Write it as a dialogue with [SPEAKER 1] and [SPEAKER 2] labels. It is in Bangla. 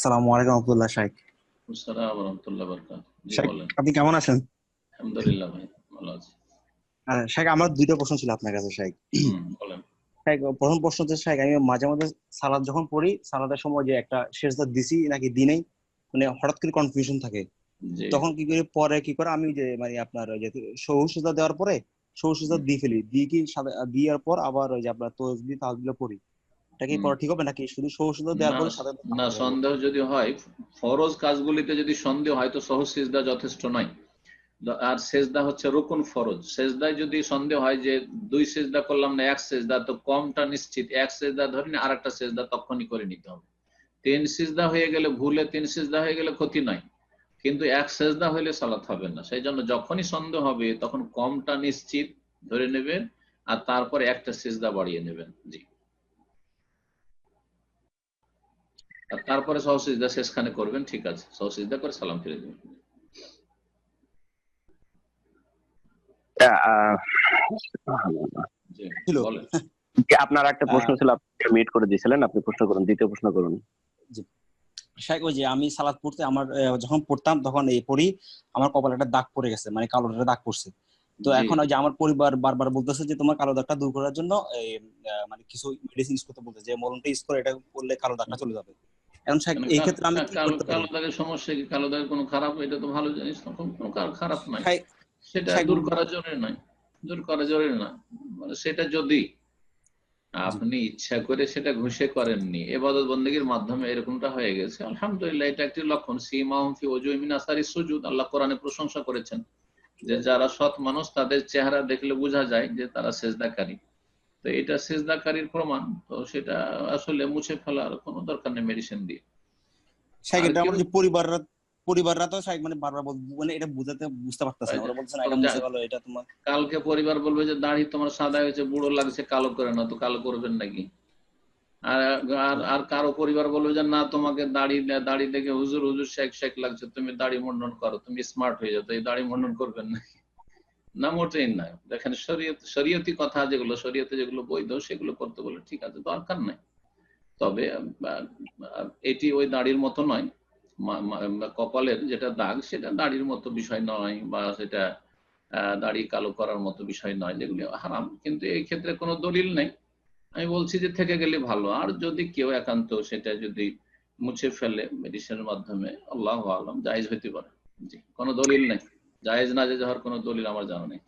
[SPEAKER 1] আসসালামু আলাইকুম আব্দুল্লাহ শাইখ। আপনি কেমন আছেন?
[SPEAKER 2] আলহামদুলিল্লাহ ভাই ভালো আছি।
[SPEAKER 1] শাইখ আমার দুইটা প্রশ্ন ছিল আপনার কাছে শাইখ। প্রথম প্রশ্ন হচ্ছে শাইখ আমি মাঝে মাঝে সালাদ যখন পড়ি সালাদের সময় যে একটা শেষদা দিছি নাকি দিই নাই মানে হঠাৎ করে কনফিউশন থাকে। তখন কি করে পরে কি করে আমি যে মানে আপনার ওই যে সহুসুদা দেওয়ার পরে সহুসুদা দিয়ে ফেলি। দিয়ে কি দেওয়ার পর আবার ওই যে আপনার তসবি তাহবিল পড়ি। এটা কি
[SPEAKER 2] হুম।
[SPEAKER 1] ঠিক হবে নাকি? শুধু সহুসুদা দেওয়ার পরে সাথে
[SPEAKER 2] না- না সন্দেহ যদি হয় ফরজ কাজগুলিতে যদি সন্দেহ হয় তো সহজ সেজদা যথেষ্ট নয়। আর সেজদা হচ্ছে রুকুন ফরজ। সেজদায় যদি সন্দেহ হয় যে দুই সেজদা করলাম না এক সেজদা তো কমটা নিশ্চিত। এক সেজদা ধরে না আর একটা সেজদা তখনই করে নিতে হবে। তিন সিজদা হয়ে গেলে ভুলে তিন সিজদা হয়ে গেলে ক্ষতি নাই কিন্তু এক সেজদা হইলে সালাত হবে না। সেই জন্য যখনই সন্দেহ হবে তখন কমটা নিশ্চিত ধরে নেবেন আর তারপরে একটা সিজদা বাড়িয়ে নেবেন। জি আর তারপরে সহসিজদা শেষখানে করবেন ঠিক আছে। সহসিজদা করে সালাম ফিরে দেবেন
[SPEAKER 3] আপনার একটা প্রশ্ন ছিল আপনি মিট করে দিয়েছিলেন আপনি প্রশ্ন করুন দ্বিতীয় প্রশ্ন করুন।
[SPEAKER 1] শাইখ ওই যে আমি সালাদ পড়তে আমার আহ, যখন পড়তাম তখন এই পড়ি আমার কপালে একটা দাগ পড়ে গেছে মানে কালো একটা দাগ পড়ছে। তো এখন ওই যে আমার পরিবার বারবার বলতেছে যে তোমার কালো দাগটা দূর করার জন্য আহ, মানে কিছু মেডিসিন ইউজ করতে বলতে যে মলমটা ইউজ করে এটা করলে কালো দাগটা চলে যাবে। এখন শাইখ এই ক্ষেত্রে আমি কি করতে পারি?
[SPEAKER 2] কালো দাগের সমস্যা কি? কালো দাগের কোনো খারাপ এটা তো ভালো জিনিস কোনো খারাপ নাই সেটা দূর করা জরুরি নয়। দূর করা জরুরি না। মানে সেটা যদি আপনি ইচ্ছা করে সেটা ঘুষে করেননি এবাদত বন্দীর মাধ্যমে এরকমটা হয়ে গেছে। আলহামদুলিল্লাহ এটা একটি লক্ষণ। সীমাহম ফি ওজুমিন আসারি সুজুদ। আল্লাহ কোরআনে প্রশংসা করেছেন যে যারা সৎ মানুষ তাদের চেহারা দেখলে বোঝা যায় যে তারা সেজদাকারী। তো এটা সেজদাকারীর প্রমাণ। তো সেটা আসলে মুছে ফেলার কোনো দরকার নেই মেডিসিন দিয়ে।
[SPEAKER 1] শাইখ এটা আমার যে পরিবাররা পরিবাররা তো শাইখ মানে বারবার বল- মানে এটা বুঝাতে বুঝতে পারতেছে না। ওরা বলছে না এটা মুছে ভালো এটা তোমার
[SPEAKER 2] কালকে পরিবার বলবে যে দাড়ি তোমার সাদা হয়েছে বুড়ো লাগছে কালো করে না তো কালো করবেন নাকি? আর আর- আর কারও পরিবার বলবে যে না তোমাকে দাড়ি দাড়ি দেখে হুজুর হুজুর শেখ শেখ লাগছে তুমি দাড়ি মন্ডন করো তুমি স্মার্ট হয়ে যাও এই দাড়ি মন্ডন করবেন নাকি? না মোটেই না দেখেন, শরীয়ত, শরীয়তি কথা যেগুলো, শরীয়তে যেগুলো বৈধ, সেগুলো করতে বলে ঠিক আছে, দরকার নাই। তবে এটি ওই দাড়ির মতো নয়। কপালের যেটা দাগ, সেটা দাড়ির মতো বিষয় নয় বা সেটা দাড়ি কালো করার মতো বিষয় নয় যেগুলি হারাম। কিন্তু এই ক্ষেত্রে কোনো দলিল নেই। আমি বলছি যে থেকে গেলে ভালো। আর যদি কেউ একান্ত সেটা যদি মুছে ফেলে মেডিসিনের মাধ্যমে, আল্লাহ আলম জায়েজ হইতে পারে। জি, কোনো দলিল নেই। জায়েজ না জায়েজ হওয়ার কোনো দলিল আমার জানা নেই।